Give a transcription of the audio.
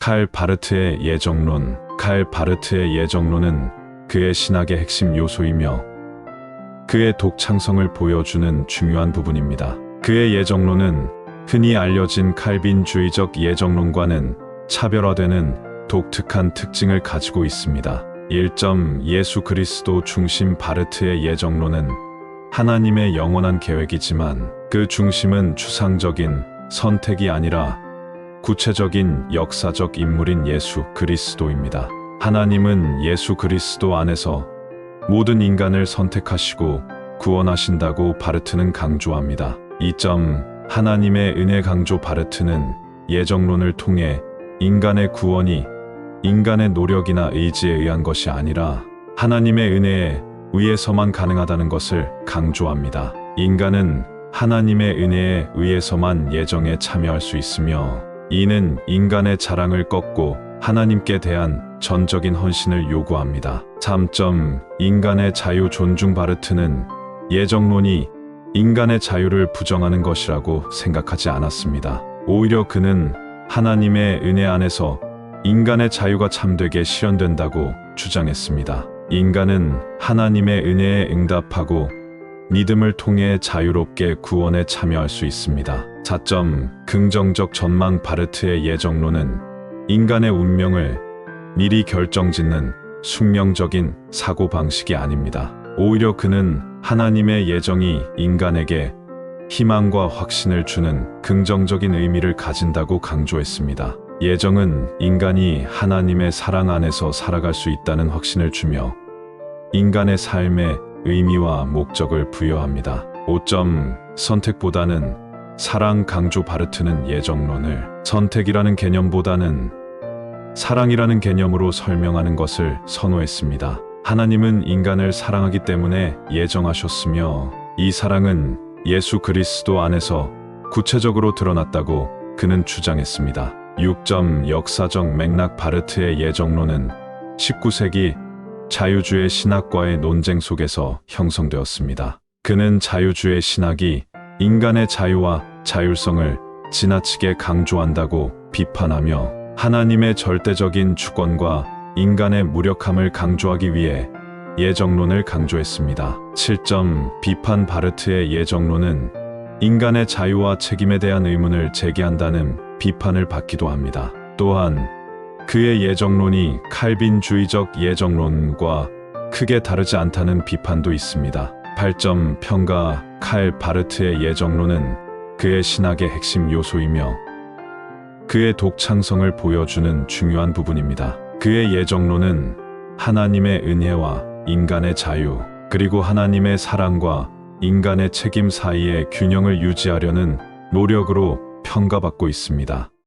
칼 바르트의 예정론 칼 바르트의 예정론은 그의 신학의 핵심 요소이며 그의 독창성을 보여주는 중요한 부분입니다. 그의 예정론은 흔히 알려진 칼빈주의적 예정론과는 차별화되는 독특한 특징을 가지고 있습니다. 1점 예수 그리스도 중심 바르트의 예정론은 하나님의 영원한 계획이지만 그 중심은 추상적인 선택이 아니라 구체적인 역사적 인물인 예수 그리스도입니다. 하나님은 예수 그리스도 안에서 모든 인간을 선택하시고 구원하신다고 바르트는 강조합니다. 2점 하나님의 은혜 강조 바르트는 예정론을 통해 인간의 구원이 인간의 노력이나 의지에 의한 것이 아니라 하나님의 은혜에 의해서만 가능하다는 것을 강조합니다. 인간은 하나님의 은혜에 의해서만 예정에 참여할 수 있으며 이는 인간의 자랑을 꺾고 하나님께 대한 전적인 헌신을 요구합니다. 3점 인간의 자유 존중 바르트는 예정론이 인간의 자유를 부정하는 것이라고 생각하지 않았습니다. 오히려 그는 하나님의 은혜 안에서 인간의 자유가 참되게 실현된다고 주장했습니다. 인간은 하나님의 은혜에 응답하고 믿음을 통해 자유롭게 구원에 참여할 수 있습니다. 4점 긍정적 전망 바르트의 예정론은 인간의 운명을 미리 결정짓는 숙명적인 사고방식이 아닙니다. 오히려 그는 하나님의 예정이 인간에게 희망과 확신을 주는 긍정적인 의미를 가진다고 강조했습니다. 예정은 인간이 하나님의 사랑 안에서 살아갈 수 있다는 확신을 주며 인간의 삶에 의미와 목적을 부여합니다. 5점 선택보다는 사랑 강조 바르트는 예정론을 선택이라는 개념보다는 사랑이라는 개념으로 설명하는 것을 선호했습니다. 하나님은 인간을 사랑하기 때문에 예정하셨으며 이 사랑은 예수 그리스도 안에서 구체적으로 드러났다고 그는 주장했습니다. 6점 역사적 맥락 바르트의 예정론은 19세기 자유주의 신학과의 논쟁 속에서 형성되었습니다. 그는 자유주의 신학이 인간의 자유와 자율성을 지나치게 강조한다고 비판하며 하나님의 절대적인 주권과 인간의 무력함을 강조하기 위해 예정론을 강조했습니다. 7점 비판 바르트의 예정론은 인간의 자유와 책임에 대한 의문을 제기한다는 비판을 받기도 합니다. 또한 그의 예정론이 칼빈주의적 예정론과 크게 다르지 않다는 비판도 있습니다. 8점 평가 칼 바르트의 예정론은 그의 신학의 핵심 요소이며 그의 독창성을 보여주는 중요한 부분입니다. 그의 예정론은 하나님의 은혜와 인간의 자유, 그리고 하나님의 사랑과 인간의 책임 사이의 균형을 유지하려는 노력으로 평가받고 있습니다.